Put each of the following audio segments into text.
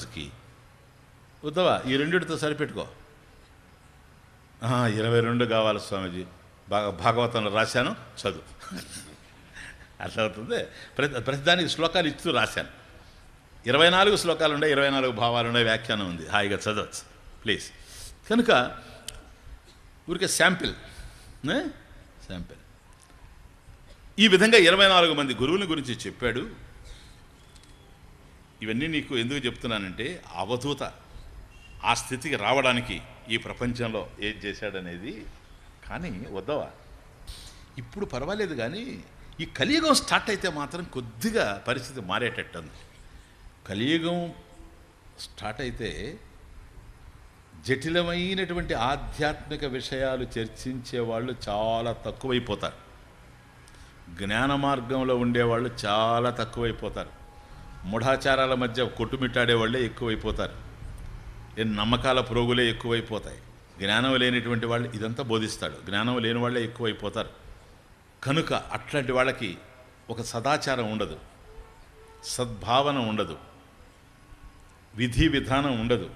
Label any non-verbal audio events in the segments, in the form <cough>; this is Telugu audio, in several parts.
మనసుకి ఉద్దవా ఈ రెండిటితో సరిపెట్టుకో. ఇరవై రెండు కావాలి స్వామీజీ. బాగా భాగవతంలో రాశాను చదువు. అట్లా ప్రతి ప్రతిదానికి శ్లోకాలు ఇస్తూ రాశాను. ఇరవై నాలుగు శ్లోకాలు ఉన్నాయి ఇరవై నాలుగు భావాలు ఉన్నాయి వ్యాఖ్యానం ఉంది. హాయిగా చదవచ్చు ప్లీజ్. కనుక ఊరికే శాంపిల్ శాంపిల్. ఈ విధంగా ఇరవై నాలుగు మంది గురువుల గురించి చెప్పాడు. ఇవన్నీ నీకు ఎందుకు చెప్తున్నానంటే అవధూత ఆ స్థితికి రావడానికి ఈ ప్రపంచంలో ఏం చేశాడనేది. కానీ వద్దవా? ఇప్పుడు పర్వాలేదు కానీ ఈ కలియుగం స్టార్ట్ అయితే మాత్రం కొద్దిగా పరిస్థితి మారేటట్టుంది. కలియుగం స్టార్ట్ అయితే జటిలమైనటువంటి ఆధ్యాత్మిక విషయాలు చర్చించే వాళ్ళు చాలా తక్కువైపోతారు. జ్ఞాన మార్గంలో ఉండేవాళ్ళు చాలా తక్కువైపోతారు. మూఢాచారాల మధ్య కొట్టుమిట్టాడే వాళ్ళే ఎక్కువైపోతారు. ఏ నమ్మకాల పురుగులే ఎక్కువైపోతాయి. జ్ఞానం లేనిటువంటి వాళ్ళు ఇదంతా బోధిస్తాడు. జ్ఞానం లేని వాళ్ళే ఎక్కువైపోతారు. కనుక అట్లాంటి వాళ్ళకి ఒక సదాచారం ఉండదు. సద్భావన ఉండదు. విధి విధానం ఉండదు.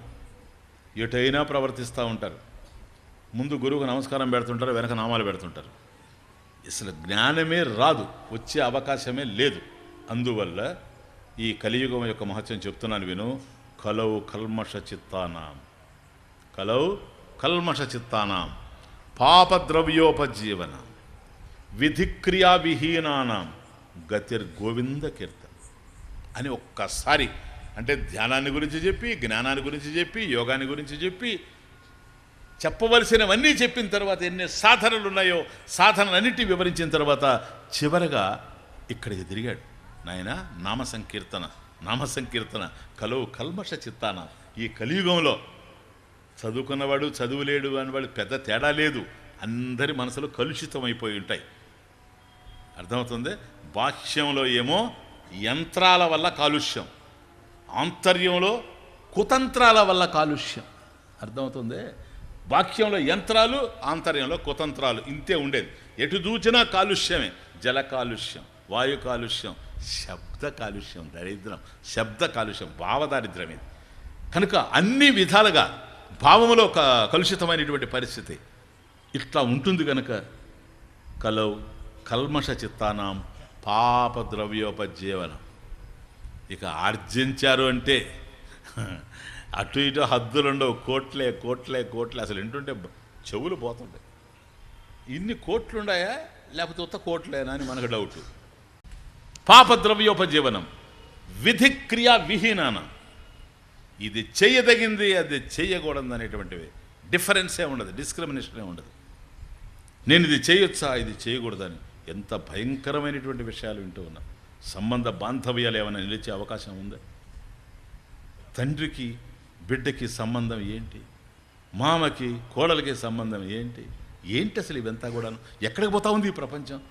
ఎటైనా ప్రవర్తిస్తూ ఉంటారు. ముందు గురువుకు నమస్కారం పెడుతుంటారు వెనక నామాలు పెడుతుంటారు. అసలు జ్ఞానమే రాదు వచ్చే అవకాశమే లేదు. అందువల్ల ఈ కలియుగం యొక్క మహత్యం చెప్తున్నాను విను. కలవు కల్మష చిత్తానాం కలవు కల్మష చిత్తానాం పాపద్రవ్యోపజీవన. విధిక్రియా విహీనానాం గతిర్గోవింద కీర్తన. అని ఒక్కసారి అంటే ధ్యానాన్ని గురించి చెప్పి జ్ఞానాన్ని గురించి చెప్పి యోగాన్ని గురించి చెప్పి చెప్పవలసినవన్నీ చెప్పిన తర్వాత ఎన్ని సాధనలు ఉన్నాయో సాధనలన్నిటి వివరించిన తర్వాత చివరగా ఇక్కడికి తిరిగాడు. నాయన నామ సంకీర్తన నామ సంకీర్తన కలువు కల్మష చిత్తాన. ఈ కలియుగంలో చదువుకున్నవాడు చదువులేడు అనేవాడు పెద్ద తేడా లేదు. అందరి మనసులో కలుషితం అయిపోయి ఉంటాయి. అర్థమవుతుంది? బాహ్యంలో ఏమో యంత్రాల వల్ల కాలుష్యం. ఆంతర్యంలో కుతంత్రాల వల్ల కాలుష్యం. అర్థమవుతుంది? వాక్యంలో యంత్రాలు ఆంతర్యంలో కుతంత్రాలు. ఇంతే ఉండేది. ఎటు చూచినా కాలుష్యమే. జల కాలుష్యం వాయు కాలుష్యం శబ్ద కాలుష్యం దరిద్రం. శబ్ద కాలుష్యం భావదారిద్రం ఇది. కనుక అన్ని విధాలుగా భావములో కలుషితమైనటువంటి పరిస్థితి ఇట్లా ఉంటుంది కనుక కలవు కల్మష చిత్తానం పాప ద్రవ్యోపజీవనం ఇక ఆర్జించారు అంటే <laughs> అటు ఇటు హద్దులు ఉండవు కోట్లే కోట్లే కోట్లే. అసలు వింటుంటే చెవులు పోతుంటాయి. ఇన్ని కోట్లు ఉన్నాయా లేకపోతే ఉత్త కోట్లేనా అని మనకు డౌట్ పాపద్రవ్యోపజీవనం విధి విహీనాన. ఇది చేయదగింది అది చేయకూడదు అనేటువంటివి డిఫరెన్సే ఉండదు డిస్క్రిమినేషనే ఉండదు. నేను ఇది చేయొచ్చా ఇది చేయకూడదని ఎంత భయంకరమైనటువంటి విషయాలు వింటూ ఉన్నా. సంబంధ బాంధవ్యాలు ఏమైనా నిలిచే అవకాశం ఉందా? తండ్రికి బిడ్డకి సంబంధం ఏంటి? మామకి కోడలికి సంబంధం ఏంటి? ఏంటి అసలు ఇవంతా కూడాను? ఎక్కడికి పోతా ఉంది ఈ ప్రపంచం?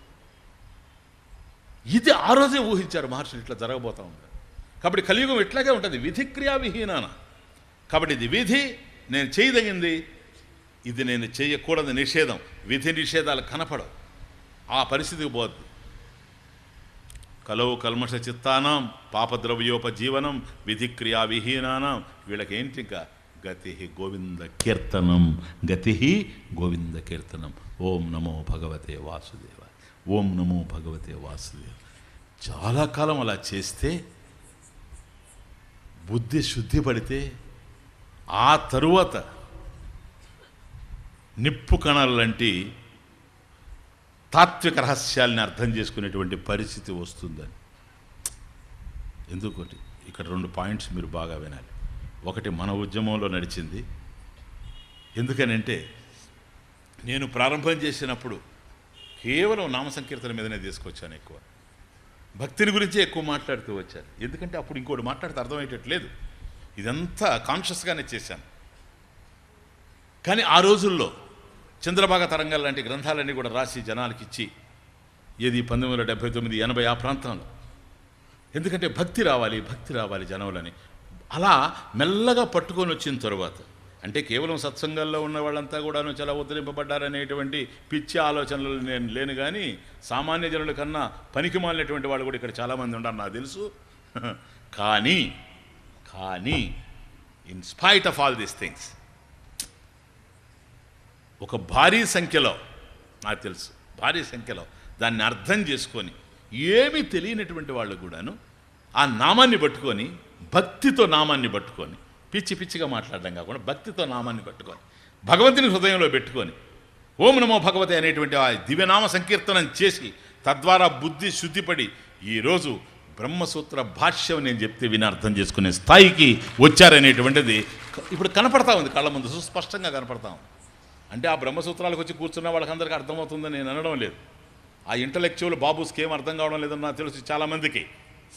ఇది ఆ రోజే ఊహించారు మహర్షులు ఇట్లా జరగబోతా ఉంది కాబట్టి కలియుగం ఇట్లాగే ఉంటుంది. విధి క్రియావిహీనాన కాబట్టి ఇది విధి నేను చేయదగింది ఇది నేను చేయకూడదు నిషేధం. విధి నిషేధాలు కనపడవు. ఆ పరిస్థితికి పోద్ది. కలవు కల్మష చిత్తానం పాపద్రవ్యోపజీవనం విధి క్రియావిహీనానం వీళ్ళకి ఏంటి ఇంకా? గతి గోవింద కీర్తనం గతి గోవింద కీర్తనం. ఓం నమో భగవతే వాసుదేవ. ఓం నమో భగవతే వాసుదేవ. చాలా కాలం అలా చేస్తే బుద్ధి శుద్ధి పడితే ఆ తరువాత నిప్పు కణాలు లాంటి తాత్విక రహస్యాల్ని అర్థం చేసుకునేటువంటి పరిస్థితి వస్తుందని. ఎందుకంటే? ఇక్కడ రెండు పాయింట్స్ మీరు బాగా వినాలి. ఒకటి మన ఉద్యమంలో నడిచింది. ఎందుకనంటే నేను ప్రారంభం చేసినప్పుడు కేవలం నామ సంకీర్తన మీదనే తీసుకొచ్చాను ఎక్కువ. భక్తిని గురించే ఎక్కువ మాట్లాడుతూ వచ్చాను. ఎందుకంటే అప్పుడు ఇంకోటి మాట్లాడితే అర్థమయ్యేటట్లేదు ఇదంతా కాన్షియస్గానే చేశాను. కానీ ఆ రోజుల్లో చంద్రబాగ తరంగాలు లాంటి గ్రంథాలన్నీ కూడా రాసి జనాలకి ఇచ్చి ఏది పంతొమ్మిది వందల డెబ్బై తొమ్మిది ఎనభై ఆ ప్రాంతంలో. ఎందుకంటే భక్తి రావాలి భక్తి రావాలి జనములని అలా మెల్లగా పట్టుకొని వచ్చిన తరువాత అంటే కేవలం సత్సంగాల్లో ఉన్న వాళ్ళంతా కూడా చాలా ఉద్ధరింపబడ్డారనేటువంటి పిచ్చి ఆలోచనలు నేను లేను కానీ సామాన్య జనుల కన్నా పనికి మాలినటువంటి వాళ్ళు కూడా ఇక్కడ చాలామంది ఉన్నారు నాకు తెలుసు. <laughs> కానీ కానీ in spite of all these things ఒక భారీ సంఖ్యలో నాకు తెలుసు భారీ సంఖ్యలో దాన్ని అర్థం చేసుకొని ఏమీ తెలియనటువంటి వాళ్ళు కూడాను ఆ నామాన్ని పట్టుకొని భక్తితో నామాన్ని పట్టుకొని పిచ్చి పిచ్చిగా మాట్లాడడం కాకుండా భక్తితో నామాన్ని పట్టుకొని భగవంతుని హృదయంలో పెట్టుకొని ఓం నమో భగవతి అనేటువంటి ఆ దివ్యనామ సంకీర్తనం చేసి తద్వారా బుద్ధి శుద్ధిపడి ఈరోజు బ్రహ్మసూత్ర భాష్యం నేను చెప్తే విని అర్థం చేసుకునే స్థాయికి వచ్చారనేటువంటిది ఇప్పుడు కనపడతా ఉంది కళ్ళ ముందు సుస్పష్టంగా కనపడతా ఉంది. అంటే ఆ బ్రహ్మసూత్రాలకు వచ్చి కూర్చున్న వాళ్ళకందరికీ అర్థమవుతుందని నేను అనడం లేదు. ఆ ఇంటలెక్చువల్ బాబుస్కి ఏం అర్థం కావడం లేదని నాకు తెలుసు చాలామందికి.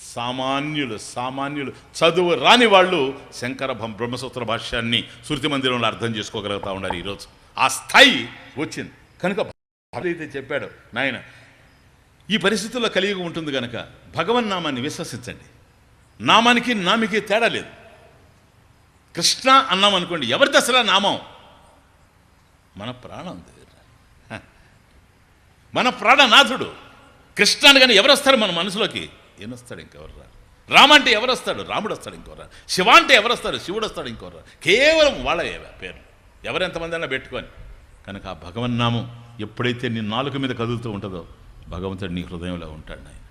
సామాన్యులు సామాన్యులు చదువు రాని వాళ్ళు శంకర బ్రహ్మసూత్ర భాష్యాన్ని శృతి మందిరంలో అర్థం చేసుకోగలుగుతా ఉన్నారు ఈరోజు. ఆ స్థాయి వచ్చింది. కనుక అయితే చెప్పాడు నాయన ఈ పరిస్థితుల్లో కలిగి ఉంటుంది కనుక భగవన్ నామాన్ని విశ్వసించండి. నామానికి నామికి తేడా లేదు. కృష్ణ అన్నాం అనుకోండి ఎవరిది అసలు నామం? మన ప్రాణం మన ప్రాణనాథుడు. కృష్ణ అని కానీ ఎవరు వస్తారు మన మనసులోకి? ఈయన వస్తాడు ఇంకెవరు రారు రామ అంటే ఎవరు వస్తాడు రాముడు వస్తాడు ఇంకెవరు రారు శివ అంటే ఎవరు వస్తాడు శివుడు వస్తాడు ఇంకెవరు రారు కేవలం వాళ్ళ పేరు ఎవరెంతమంది అయినా పెట్టుకొని. కనుక ఆ భగవన్నామం ఎప్పుడైతే నీ నాలుక మీద కదులుతూ ఉంటుందో భగవంతుడు నీ హృదయంలో ఉంటాడు ఆయన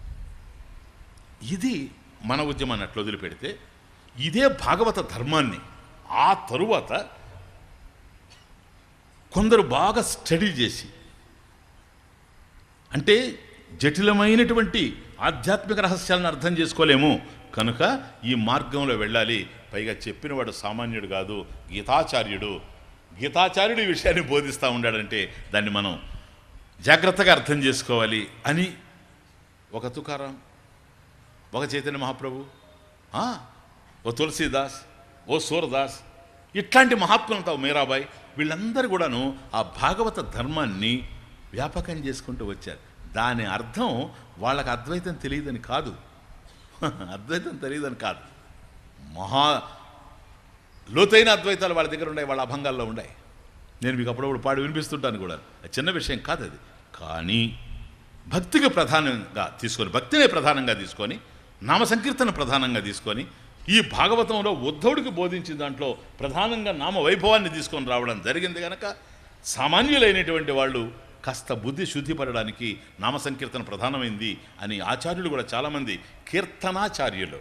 ఇది మన ఉద్యమాన్ని అట్లా వదిలిపెడితే ఇదే భాగవత ధర్మాన్ని ఆ తరువాత కొందరు బాగా స్టడీ చేసి అంటే జటిలమైనటువంటి ఆధ్యాత్మిక రహస్యాలను అర్థం చేసుకోలేము. కనుక ఈ మార్గంలో వెళ్ళాలి. పైగా చెప్పినవాడు సామాన్యుడు కాదు గీతాచార్యుడు. గీతాచార్యుడు ఈ విషయాన్ని బోధిస్తూ ఉండాడంటే దాన్ని మనం జాగ్రత్తగా అర్థం చేసుకోవాలి అని ఒక తుకారాం ఒక చైతన్య మహాప్రభు ఓ తులసీదాస్ ఓ సూరదాస్ ఇట్లాంటి మహాత్ములంతా మీరాబాయ్ వీళ్ళందరూ కూడాను ఆ భాగవత ధర్మాన్ని వ్యాపకం చేసుకుంటూ వచ్చారు. దాని అర్థం వాళ్ళకి అద్వైతం తెలియదని కాదు. అద్వైతం తెలియదని కాదు. మహా లోతైన అద్వైతాలు వాళ్ళ దగ్గర ఉన్నాయి వాళ్ళ అభంగాల్లో ఉన్నాయి. నేను మీకు అప్పుడప్పుడు పాడి వినిపిస్తుంటాను కూడా. అది చిన్న విషయం కాదు అది. కానీ భక్తికి ప్రధానంగా తీసుకొని భక్తినే ప్రధానంగా తీసుకొని నామ సంకీర్తన ప్రధానంగా తీసుకొని ఈ భాగవతంలో ఉద్ధవుడికి బోధించిన దాంట్లో ప్రధానంగా నామ వైభవాన్ని తీసుకొని రావడం జరిగింది కనుక సామాన్యులైనటువంటి వాళ్ళు కాస్త బుద్ధి శుద్ధిపడడానికి నామ సంకీర్తన ప్రధానమైంది అని ఆచార్యులు కూడా చాలామంది కీర్తనాచార్యులు.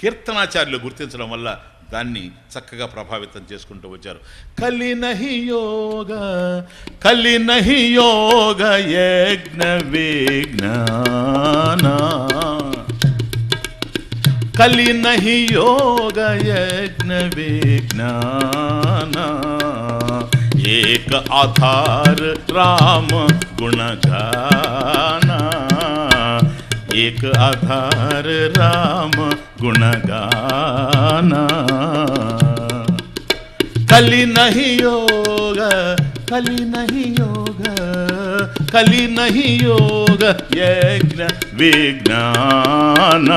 కీర్తనాచార్యులు గుర్తించడం వల్ల దాన్ని చక్కగా ప్రభావితం చేసుకుంటూ వచ్చారు. కలి నహి యోగ కలి నహి యోగ యజ్ఞ విజ్ఞాన కలి నహి యోగ యజ్ఞ విజ్ఞాన एक आधार राम गुण गाना। एक आधार राम गुण गाना। कली नहीं योग, कली नहीं योग, कली नहीं योग, यज्ञ विज्ञान।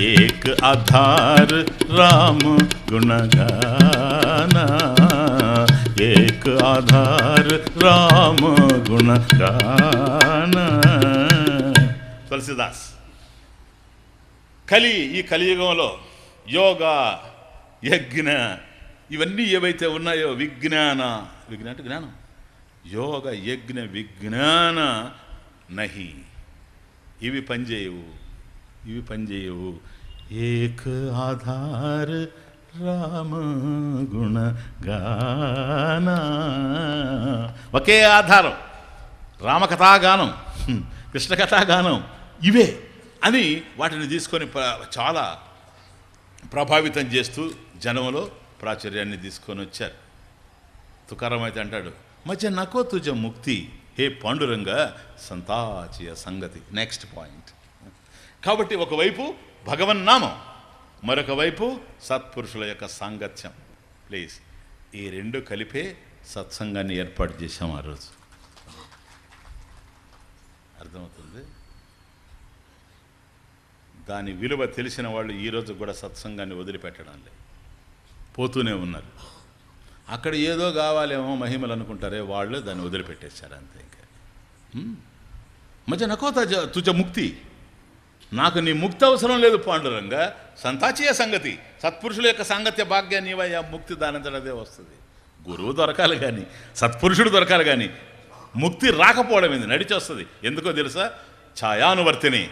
एक आधार राम गुणगाना आधार राम गुणगाना తులసిదాస్ కలి ఈ కలియుగంలో యోగా యజ్ఞ ఇవన్నీ ఏవైతే ఉన్నాయో విజ్ఞాన విజ్ఞాన అంటే జ్ఞానం యోగ యజ్ఞ విజ్ఞాన నహి ఇవి పనిచేయవు ఇవి పనిచేయవు ఏక ఆధార్ రామ గుణ గాన. ఒకే ఆధారం రామకథాగానం కృష్ణకథాగానం ఇవే అని వాటిని తీసుకొని చాలా ప్రభావితం చేస్తూ జనంలో ప్రాచుర్యాన్ని తీసుకొని వచ్చారు. తుకారం అయితే అంటాడు మధ్య నకో తుజ ముక్తి హే పాండురంగ సంతాచియ సంగతి. నెక్స్ట్ పాయింట్ కాబట్టి ఒకవైపు భగవన్నామం మరొక వైపు సత్పురుషుల యొక్క సాంగత్యం. ప్లీజ్ ఈ రెండు కలిపే సత్సంగాన్ని ఏర్పాటు చేశాం ఆ రోజు. అర్థమవుతుంది? దాని విలువ తెలిసిన వాళ్ళు ఈరోజు కూడా సత్సంగాన్ని వదిలిపెట్టడం లేదు. పోతూనే ఉన్నారు. అక్కడ ఏదో కావాలేమో మహిమలు అనుకుంటారే వాళ్ళు దాన్ని వదిలిపెట్టేశారు అంతే ఇంకా. మధ్య నకోత తుజ ముక్తి. నాకు నీ ముక్తి అవసరం లేదు పాండురంగ. సంతాచీయ సంగతి. సత్పురుషుల యొక్క సాంగత్య భాగ్యాన్ని నీవయ్యా ముక్తి దానించడదే వస్తుంది. గురువు దొరకాలి కానీ సత్పురుషుడు దొరకాలి కానీ ముక్తి రాకపోవడం ఏంది? నడిచి వస్తుంది ఎందుకో తెలుసా? ఛాయానువర్తిని